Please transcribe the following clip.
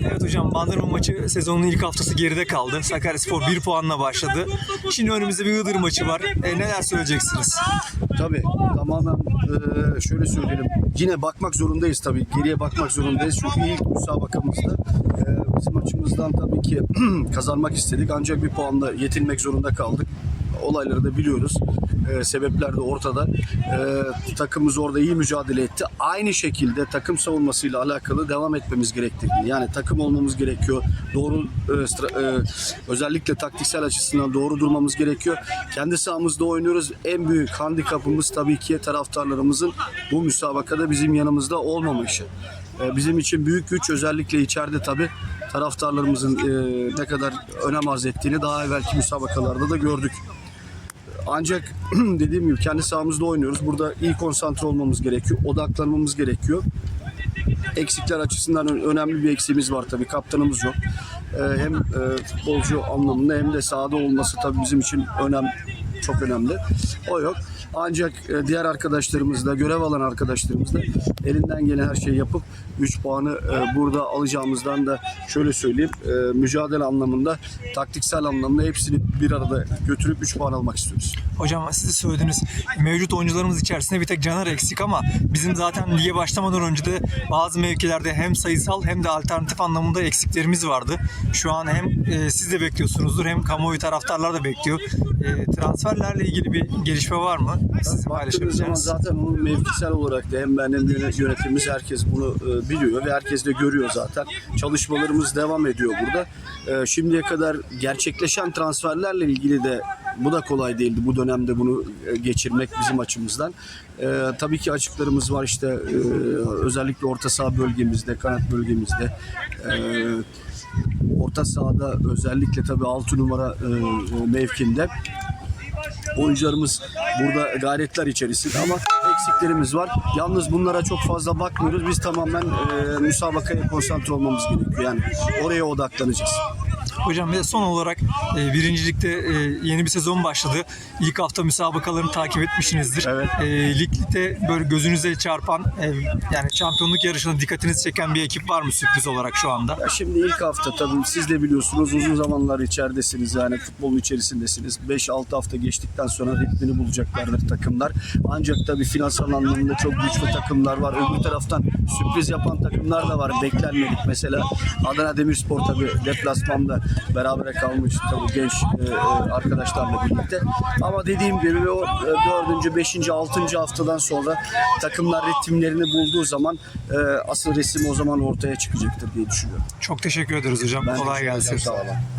Evet hocam Bandırma maçı sezonun ilk haftası geride kaldı. Sakaryaspor 1 puanla başladı. Şimdi önümüzde bir Iğdır maçı var. E, neler söyleyeceksiniz? Tabii tamamen eee, şöyle söyleyelim. Yine bakmak zorundayız tabii. Geriye bakmak zorundayız. Çünkü ilk müsabakamızda eee, bizim açımızdan tabii ki kazanmak istedik. Ancak bir puanla yetinmek zorunda kaldık. Olayları da biliyoruz. Eee, sebepler de ortada. Eee, takımımız orada iyi mücadele etti. Aynı şekilde takım savunmasıyla alakalı devam etmemiz gerektiğini. Yani takım olmamız gerekiyor. Doğru eee, stra- eee, özellikle taktiksel açısından doğru durmamız gerekiyor. Kendi sahamızda oynuyoruz. En büyük handikapımız tabii ki taraftarlarımızın bu müsabakada bizim yanımızda olmaması. Ee, Bizim için büyük güç özellikle içeride tabii taraftarlarımızın eee, ne kadar önem arz ettiğini daha evvelki müsabakalarda da gördük. Ancak dediğim gibi kendi sahamızda oynuyoruz. Burada iyi konsantre olmamız gerekiyor. Odaklanmamız gerekiyor. Eksikler açısından önemli bir eksiğimiz var tabii. Kaptanımız yok. Ee, hem e, futbolcu anlamında hem de sahada olması tabii bizim için önem çok önemli. O yok. Ancak e, diğer arkadaşlarımız da, görev alan arkadaşlarımız da elinden gelen her şeyi yapıp 3 puanı e, burada alacağımızdan da şöyle söyleyeyim. e, mücadele anlamında, taktiksel anlamda hepsini bir arada götürüp 3 puan almak istiyoruz. Hocam siz de söylediniz. Mevcut oyuncularımız içerisinde bir tek Caner eksik ama bizim zaten lige başlamadan önce de bazı mevkilerde hem sayısal hem de alternatif anlamında eksiklerimiz vardı. Şu an hem siz de bekliyorsunuzdur hem kamuoyu taraftarlar da bekliyor. E, transferlerle ilgili bir gelişme var mı? Sizin Baktığınız zaman zaten onun mevkisel olarak da hem ben hem yönet- yönetimimiz herkes bunu e, biliyor ve herkes de görüyor zaten. Çalışmalarımız devam ediyor burada. E, şimdiye kadar gerçekleşen transferlerle ilgili de bu da kolay değildi bu dönemde bunu e, geçirmek bizim açımızdan. E, tabii ki açıklarımız var işte e, özellikle orta saha bölgemizde, kanat bölgemizde. E, orta sahada özellikle tabii 6 numara e, mevkinde oyuncularımız burada gayretler içerisinde ama eksiklerimiz var. Yalnız bunlara çok fazla bakmıyoruz. Biz tamamen e, müsabakaya konsantre olmamız gerekiyor. Yani oraya odaklanacağız. Hocam ve son olarak e, birincilikte e, yeni bir sezon başladı. İlk hafta müsabakalarını takip etmişsinizdir. Evet. E, ligde böyle gözünüze çarpan e, yani şampiyonluk yarışına dikkatinizi çeken bir ekip var mı sürpriz olarak şu anda? Ya şimdi ilk hafta tabii siz de biliyorsunuz uzun zamanlar içeridesiniz yani futbolun içerisindesiniz. 5-6 hafta geçtikten sonra ritmini bulacaklardır takımlar. Ancak tabii finansal anlamda çok güçlü takımlar var. Öbür taraftan sürpriz yapan takımlar da var. Beklenmedik mesela Adana Demirspor tabii deplasmanda berabere kalmış tabii genç e, e, arkadaşlarla birlikte. Ama dediğim gibi o e, 4. 5. 6. haftadan sonra takımlar ritimlerini bulduğu zaman e, asıl resim o zaman ortaya çıkacaktır diye düşünüyorum. Çok teşekkür ederiz hocam. Ben Kolay gelsin. Sağ olun.